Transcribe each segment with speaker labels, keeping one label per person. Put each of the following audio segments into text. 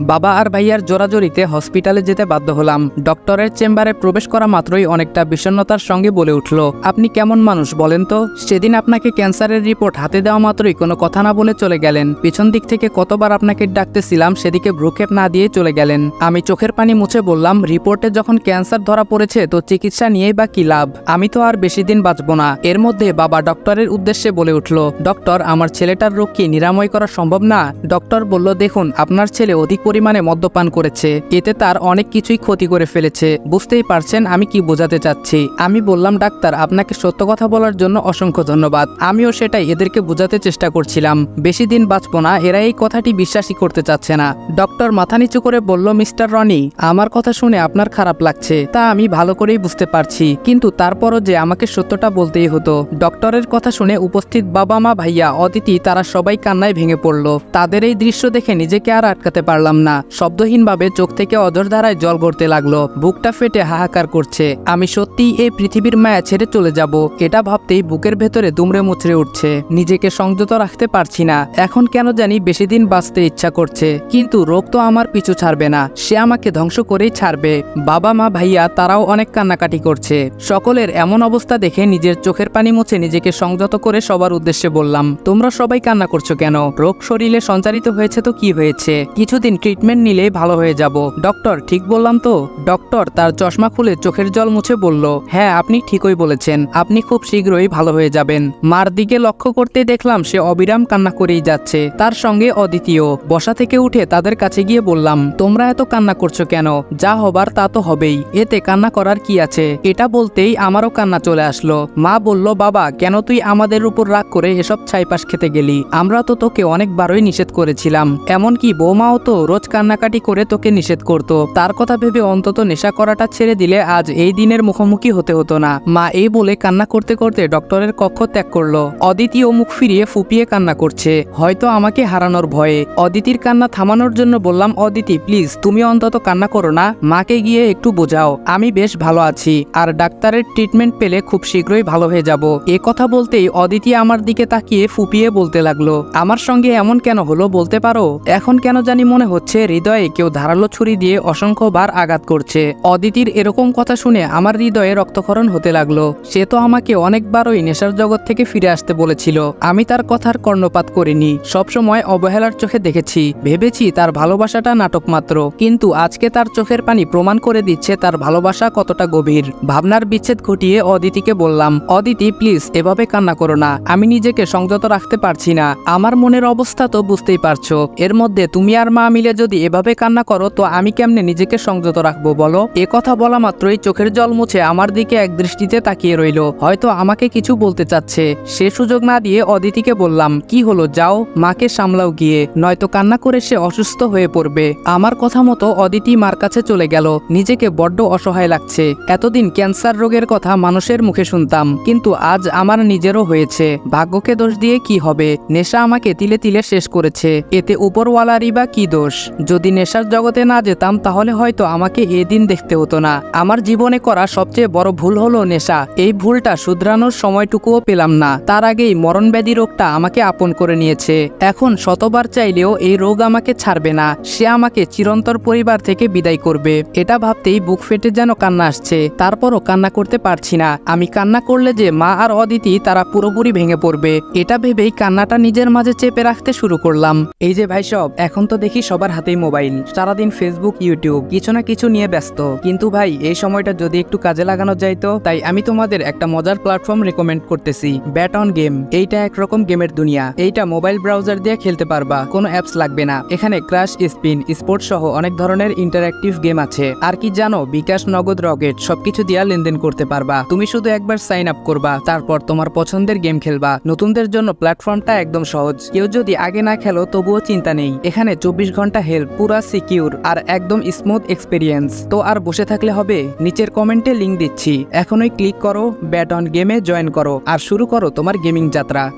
Speaker 1: বাবা আর ভাইয়ার জোরাজোরিতে হসপিটালে যেতে বাধ্য হলাম। ডক্টরের চেম্বারে প্রবেশ করা মাত্রই অনেকটা বিষণ্ণতার সঙ্গে বলে উঠল, আপনি কেমন মানুষ বলেন তো? সেদিন আপনাকে ক্যান্সারের রিপোর্ট হাতে দেওয়া মাত্রই কোনো কথা না বলে চলে গেলেন। পিছন দিক থেকে কতবার আপনাকে ডাকতেছিলাম, সেদিকে ভ্রুক্ষেপ না দিয়ে চলে গেলেন। আমি চোখের পানি মুছে বললাম, রিপোর্টে যখন ক্যান্সার ধরা পড়েছে, তো চিকিৎসা নিয়েই বা কি লাভ? আমি তো আর বেশি দিন বাঁচব না। এর মধ্যে বাবা ডক্টরের উদ্দেশ্যে বলে উঠল, ডক্টর, আমার ছেলেটার রোগ কি নিরাময় করা সম্ভব না? ডক্টর বলল, দেখুন, আপনার ছেলে অধিক পরিমাণে মদ্যপান করেছে। এতে তার অনেক কিছুই ক্ষতি করে ফেলেছে। বুঝতেই পারছেন আমি কি বোঝাতে চাচ্ছি। আমি বললাম, ডাক্তার, আপনাকে সত্য কথা বলার জন্য অসংখ্য ধন্যবাদ। আমিও সেটাই এদেরকে বোঝাতে চেষ্টা করছিলাম। বেশি দিন বাঁচব না, এরা এই কথাটি বিশ্বাসই করতে চাচ্ছে না। ডক্টর মাথা নিচু করে বলল, মিস্টার রনি, আমার কথা শুনে আপনার খারাপ লাগছে, তা আমি ভালো করেই বুঝতে পারছি। কিন্তু তারপরও যে আমাকে সত্যটা বলতেই হতো। ডক্টরের কথা শুনে উপস্থিত বাবা মা ভাইয়া, অদিতি, তারা সবাই কান্নায় ভেঙে পড়ল। তাদের এই দৃশ্য দেখে নিজেকে আর আটকাতে পারলাম না। শব্দহীনভাবে চোখ থেকে অজর ধারায় জল গড়তে লাগল। বুকটা ফেটে হাহাকার করছে। আমি সত্যিই এই পৃথিবীর মায়া ছেড়ে চলে যাব। এটা ভাবতেই বুকের ভেতরে দুমড়ে মুচড়ে উঠছে। নিজেকে সংযত রাখতে পারছি না। এখন কেন জানি বেশি দিন বাঁচতে ইচ্ছা করছে। কিন্তু রোগ তো আমার পিছু ছাড়বে না। সে আমাকে ধ্বংস করেই ছাড়বে। বাবা, মা, ভাইয়া, তারাও অনেক কান্নাকাটি করছে। সকলের এমন অবস্থা দেখে নিজের চোখের পানি মুছে নিজেকে সংযত করে সবার উদ্দেশ্যে বললাম, তোমরা সবাই কান্না করছ কেন? রোগ শরীরে সঞ্চারিত হয়েছে তো কি হয়েছে? কিছুদিন ট্রিটমেন্ট নিলেই ভালো হয়ে যাব। ডক্টর ঠিক বললাম তো? ডক্টর তার চশমা খুলে চোখের জল মুছে বলল হ্যাঁ আপনি ঠিকই বলেছেন। আপনি খুব শীঘ্রই ভালো হয়ে যাবেন। মার দিকে লক্ষ্য করতে দেখলাম সে অবিরাম কান্না করেই যাচ্ছে। তার সঙ্গে অদ্বিতীয়, বসা থেকে উঠে তাদের কাছে গিয়ে বললাম, তোমরা এত কান্না করছ কেন? যা হবার তা তো হবেই। এতে কান্না করার কি আছে? এটা বলতেই আমারও কান্না চলে আসলো। মা বলল, বাবা, কেন তুই আমাদের উপর রাগ করে এসব ছাইপাশ খেতে গেলি? আমরা তো তোকে অনেকবারই নিষেধ করেছিলাম। এমনকি বৌমাও তো রোজ কান্নাকাটি করে তোকে নিষেধ করত। তার কথা ভেবে অন্তত নেশা করাটা ছেড়ে দিলে আজ এই দিনের মুখোমুখি হতে হতো না। মা এই বলে কান্না করতে করতে ডক্টরের কক্ষ ত্যাগ করল। অদিতি ও মুখ ফিরিয়ে ফুপিয়ে কান্না করছে। হয়তো আমাকে হারানোর ভয়ে। অদিতির কান্না থামানোর জন্য বললাম, অদিতি প্লিজ তুমি অন্তত কান্না করো না। মাকে গিয়ে একটু বোঝাও। আমি বেশ ভালো আছি। আর ডাক্তারের ট্রিটমেন্ট পেলে খুব শীঘ্রই ভালো হয়ে যাব। এ কথা বলতেই অদিতি আমার দিকে তাকিয়ে ফুপিয়ে বলতে লাগল, আমার সঙ্গে এমন কেন হলো বলতে পারো? এখন কেন জানি মনে হচ্ছে হৃদয়ে কেউ ধারালো ছুরি দিয়ে অসংখ্যবার আঘাত করছে। অদিতির এরকম কথা শুনে আমার হৃদয়ে রক্তক্ষরণ হতে লাগল। সে তো আমাকে অনেকবারই নেশার জগৎ থেকে ফিরে আসতে বলেছিল। আমি তার কথার কর্ণপাত করিনি। সবসময় অবহেলার চোখে দেখেছি। ভেবেছি তার ভালোবাসাটা নাটক মাত্র। কিন্তু আজকে তার চোখের পানি প্রমাণ করে দিচ্ছে তার ভালোবাসা কতটা গভীর। ভাবনার বিচ্ছেদ ঘটিয়ে অদিতিকে বললাম, অদিতি, প্লিজ, এভাবে কান্না করো না। আমি নিজেকে সংযত রাখতে পারছি না। আমার মনের অবস্থা তো বুঝতেই পারছ। এর মধ্যে তুমি আর মা মিলে যদি এভাবে কান্না করো, তো আমি কেমনে নিজেকে সংযত রাখব বলো? এ কথা বলা মাত্রই চোখের জল মুছে আমার দিকে এক দৃষ্টিতে তাকিয়ে রইল। হয়তো আমাকে কিছু বলতে চাচ্ছে। সে সুযোগ না দিয়ে অদিতিকে বললাম, কি হলো? যাও, মাকে সামলাও গিয়ে। নয়তো কান্না করে সে অসুস্থ হয়ে পড়বে। আমার কথা মতো অদিতি মার কাছে চলে গেল। নিজেকে বড্ড অসহায় লাগছে। এতদিন ক্যান্সার রোগের কথা মানুষের মুখে শুনতাম, কিন্তু আজ আমার নিজেরও হয়েছে। ভাগ্যকে দোষ দিয়ে কি হবে? নেশা আমাকে তিলে তিলে শেষ করেছে। এতে উপরওয়ালারই বা কি দোষ? যদি নেশার জগতে না যেতাম, তাহলে হয়তো আমাকে এ দিন দেখতে হতো না। আমার জীবনে করা সবচেয়ে বড় ভুল হলো নেশা। এই ভুলটা শুধরানোর সময়টুকুও পেলাম না। তার আগেই মরণব্যাধি রোগটা আমাকে আপন করে নিয়েছে। এখন শতবার চাইলেও এই রোগ আমাকে ছাড়বে না। সে আমাকে চিরন্তর পরিবার থেকে বিদায় করবে। এটা ভাবতেই বুক ফেটে যেন কান্না আসছে। তারপরও কান্না করতে পারছি না। আমি কান্না করলে যে মা আর অদিতি, তারা পুরোপুরি ভেঙে পড়বে। এটা ভেবেই কান্নাটা নিজের মাঝে চেপে রাখতে শুরু করলাম। এই যে ভাই সব, এখন তো দেখি সবার হাতেই মোবাইল, সারাদিন ফেসবুক ইউটিউব কিছু না কিছু নিয়ে ব্যস্ত। কিন্তু ভাই, এই সময়টা যদি একটু কাজে লাগানো যাইতো তাই আমি তোমাদের একটা মজার প্ল্যাটফর্ম রেকমেন্ড করতেছি ব্যাট অন গেম এইটা একরকম গেমের দুনিয়া। এইটা মোবাইল ব্রাউজার দিয়ে খেলতে পারবা, কোনো অ্যাপস লাগবে না। এখানে ক্রাশ স্পিন স্পোর্টস সহ অনেক ধরনের ইন্টারঅ্যাক্টিভ গেম আছে। আর কি জানো, বিকাশ, নগদ, রকেট, সবকিছু দিয়া লেনদেন করতে পারবা। তুমি শুধু একবার সাইন আপ করবা, তারপর তোমার পছন্দের গেম খেলবা। নতুনদের জন্য প্ল্যাটফর্মটা একদম সহজ। কেউ যদি আগে না খেলো, তবুও চিন্তা নেই। এখানে চব্বিশ ঘণ্টা হেল্প পুরা সিকিউর আর একদম স্মুথ এক্সপিরিয়েন্স। তো আর বসে থাকলে হবে? নিচের কমেন্টে লিংক দিচ্ছি। এখনই ক্লিক করো, ব্যাট অন গেমে জয়েন করো। আর শুরু করো তোমার গেমিং যাত্রা।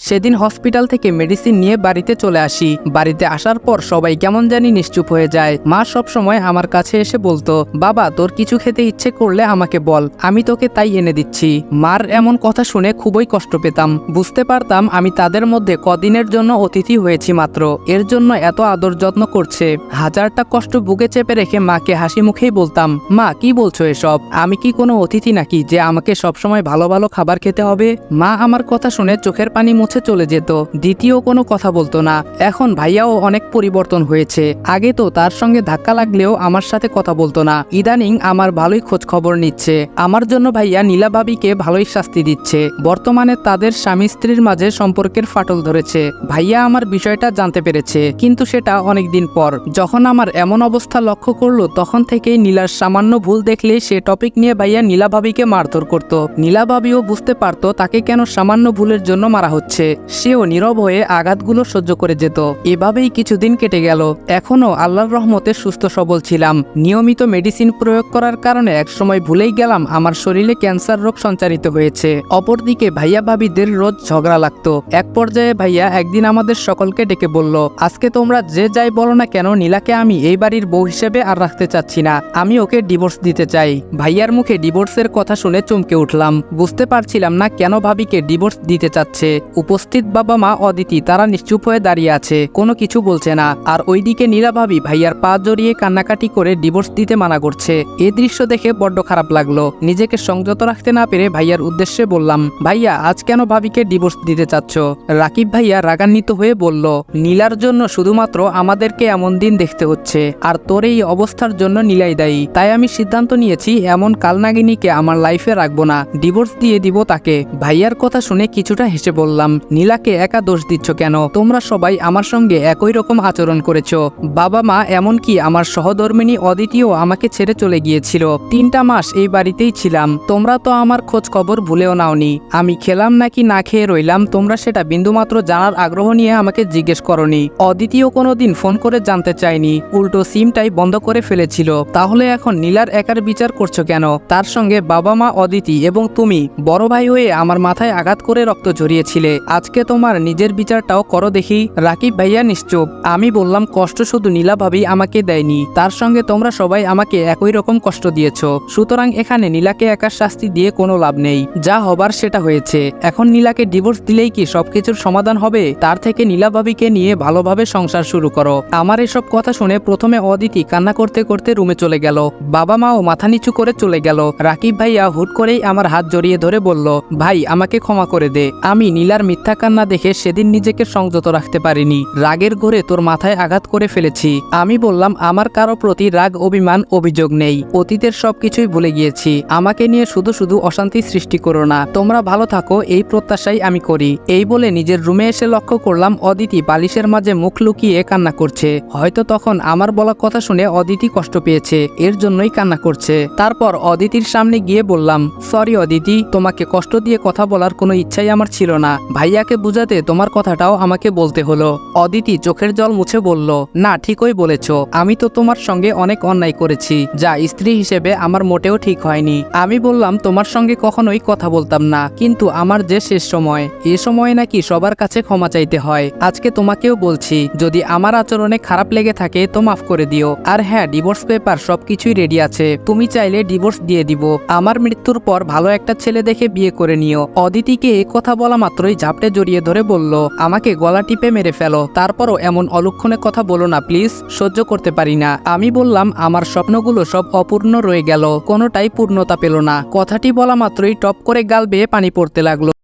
Speaker 1: সেদিন হসপিটাল থেকে মেডিসিন নিয়ে বাড়িতে চলে আসি। বাড়িতে আসার পর সবাই কেমন জানি নিশ্চুপ হয়ে যায়। মা সব সময় আমার কাছে এসে বলতো, বাবা, তোর কিছু খেতে ইচ্ছে করলে আমাকে বল, আমি তোকে তাই এনে দিচ্ছি। মার এমন কথা শুনে খুবই কষ্ট পেতাম। বুঝতে পারতাম আমি তাদের মধ্যে কদিনের জন্য অতিথি হয়েছি মাত্র। এর জন্য এত আদর যত্ন করছে। হাজারটা কষ্ট বুকে চেপে রেখে মাকে হাসি মুখেই বলতাম, মা, কি বলছো এসব? আমি কি কোনো অতিথি নাকি যে আমাকে সবসময় ভালো ভালো খাবার খেতে হবে? মা আমার কথা শুনে চোখের পানি মুছে চলে যেত। দ্বিতীয় কোনো কথা বলতো না। এখন ভাইয়াও অনেক পরিবর্তন হয়েছে। আগে তো তার সঙ্গে ধাক্কা লাগলেও আমার সাথে কথা বলতো না। ইদানিং আমার ভালোই খোঁজ খবর নিচ্ছে। আমার জন্য ভাইয়া নীলা ভাবিকে ভালোই শাস্তি দিচ্ছে। বর্তমানে তাদের স্বামী স্ত্রীর মাঝে সম্পর্কের ফাটল ধরেছে। ভাইয়া আমার বিষয়টা জানতে পেরেছে। কিন্তু সেটা অনেক দিন পর। যখন আমার এমন অবস্থা লক্ষ্য করল, তখন থেকেই নীলার সামান্য ভুল দেখলে সে টপিক নিয়ে ভাইয়া নীলা ভাবিকে মারধর করত। নীলা ভাবিও বুঝতে পারতো তাকে কেন সামান্য ভুলের জন্য মারা হচ্ছে। সেও নীরব হয়ে আঘাতগুলো সহ্য করে যেত। এভাবেই কিছুদিন কেটে গেল। এখনও আল্লাহর রহমতে সুস্থ সবল ছিলাম। নিয়মিত মেডিসিন প্রয়োগ করার কারণে একসময় ভুলেই গেলাম আমার শরীরে ক্যান্সার রোগ সঞ্চারিত হয়েছে। অপরদিকে ভাইয়া ভাবিদের রোজ ঝগড়া লাগতো। এক পর্যায়ে ভাইয়া একদিন আমাদের সকলকে ডেকে বলল, আজকে তোমরা যে যাই বলো না কেন, নীলাকে আমি এই বাড়ির বউ হিসেবে আর রাখতে চাচ্ছি না। আমি ওকে ডিভোর্স দিতে চাই। ভাইয়ার মুখে ডিভোর্সের কথা শুনে চমকে উঠলাম। বুঝতে পারছিলাম না কেন ভাবিকে ডিভোর্স দিতে চাচ্ছে। উপস্থিত বাবা মা অদিতি, তারা নিশ্চুপ হয়ে দাঁড়িয়ে আছে। কোনো কিছু বলছে না। আর ওইদিকে নীলা ভাবি ভাইয়ার পা জড়িয়ে কান্নাকাটি করে ডিভোর্স দিতে মানা করছে। এই দৃশ্য দেখে বড্ড খারাপ লাগল। নিজেকে সংযত রাখতে না পেরে ভাইয়ার উদ্দেশ্যে বললাম, ভাইয়া, আজ কেন ভাবিকে ডিভোর্স দিতে চাচ্ছ? রাকিব ভাইয়া রাগান্বিত হয়ে বলল, নীলার জন্য শুধুমাত্র আমাদেরকে এমন দিন দেখতে হচ্ছে। আর তোর এই অবস্থার জন্য নীলাই দায়ী। তাই আমি সিদ্ধান্ত নিয়েছি, এমন কালনাগিনীকে আমার লাইফে রাখব না। ডিভোর্স দিয়ে দিব তাকে। ভাইয়ার কথা শুনে কিছুটা হেসে বললাম নীলাকে একা দোষ দিচ্ছ কেন? তোমরা সবাই আমার সঙ্গে একই রকম আচরণ করেছ। বাবা মা এমনকি আমার সহধর্মিনী অদিতিও আমাকে ছেড়ে চলে গিয়েছিল। তিনটা মাস এই বাড়িতেই ছিলাম। তোমরা তো আমার খোঁজ খবর ভুলেও নাওনি। আমি খেলাম নাকি না খেয়ে রইলাম, তোমরা সেটা বিন্দুমাত্র জানার আগ্রহ নিয়ে আমাকে জিজ্ঞেস করনি। অদিতিও কোনোদিন ফোন করে জানতে চাইনি উল্টো সিমটাই বন্ধ করে ফেলেছিল। তাহলে এখন নীলার একার বিচার করছ কেন? তার সঙ্গে বাবা মা, অদিতি এবং তুমি, বড় ভাই হয়ে আমার মাথায় আঘাত করে রক্ত ঝরিয়েছিলে। আজকে তোমার নিজের বিচারটাও করো দেখি। রাকিব ভাইয়া নিশ্চুপ। আমি বললাম, কষ্ট শুধু নীলা ভাবি আমাকে দেয়নি। তার সঙ্গে তোমরা সবাই আমাকে একই রকম কষ্ট দিয়েছ। সুতরাং এখানে নীলাকে একার শাস্তি দিয়ে কোনো লাভ নেই। যা হবার সেটা হয়েছে। এখন নীলাকে ডিভোর্স দিলেই কি সবকিছুর সমাধান হবে? তার থেকে নীলা ভাবিকে নিয়ে ভালোভাবে সংসার শুরু করো। আমার এসব কথা শুনে প্রথমে অদিতি কান্না করতে করতে রুমে চলে গেল। বাবা মাও মাথা নিচু করে চলে গেল। রাকিব ভাইয়া হুট করেই আমার হাত জড়িয়ে ধরে বলল, ভাই, আমাকে ক্ষমা করে দে। আমি নীলার মিথ্যা কান্না দেখে সেদিন নিজেকে সংযত রাখতে পারিনি। রাগের ঘরে তোর মাথায় আঘাত করে ফেলেছি। আমি বললাম, আমার কারও প্রতি রাগ, অভিমান, অভিযোগ নেই। অতীতের সবকিছুই ভুলে গিয়েছি। আমাকে নিয়ে শুধু শুধু অশান্তি সৃষ্টি করো না। তোমরা ভালো থাকো, এই প্রত্যাশাই আমি করি। এই বলে নিজের রুমে এসে লক্ষ্য করলাম, অদিতি বালিশের মাঝে মুখ লুকিয়ে কান্না করছে। হয়তো তখন আমার বলা কথা শুনে অদিতি কষ্ট পেয়েছে, এর জন্যই কান্না করছে। তারপর অদিতির সামনে গিয়ে বললাম, সরি অদিতি, তোমাকে কষ্ট দিয়ে কথা বলার কোনো ইচ্ছাই আমার ছিল না। ভাইয়াকে বুঝাতে তোমার কথাটাও আমাকে বলতে হলো। অদিতি চোখের জল মুছে বলল, না, ঠিকই বলেছ। আমি তো তোমার সঙ্গে অনেক অন্যায় করেছি, যা স্ত্রী হিসেবে আমার মোটেও ঠিক হয়নি। আমি বললাম, তোমার সঙ্গে কখনোই কথা বলতাম না, কিন্তু আমার যে শেষ সময়, এ সময় নাকি সবার কাছে ক্ষমা চাইতে হয়। আজকে তোমাকেও বলছি, যদি আমার আচরণে খারাপ লেগে থাকে তো মাফ করে দিও। আর হ্যাঁ ডিভোর্স পেপার সবকিছুই রেডি আছে। তুমি চাইলে ডিভোর্স দিয়ে দিব। আমার মৃত্যুর পর ভালো একটা ছেলে দেখে বিয়ে করে নিও। অদিতিকে কথা বলা মাত্রই ঝাপটে জড়িয়ে ধরে বলল, আমাকে গলা টিপে মেরে ফেলো, তারপরও এমন অলক্ষণে কথা বলো না, প্লিজ, সহ্য করতে পারি না আমি বললাম, আমার স্বপ্নগুলো সব অপূর্ণ রয়ে গেল, কোনোটাই পূর্ণতা পেল না। কথাটি বলা মাত্রই টপ করে গাল বেয়ে পানি পড়তে লাগল।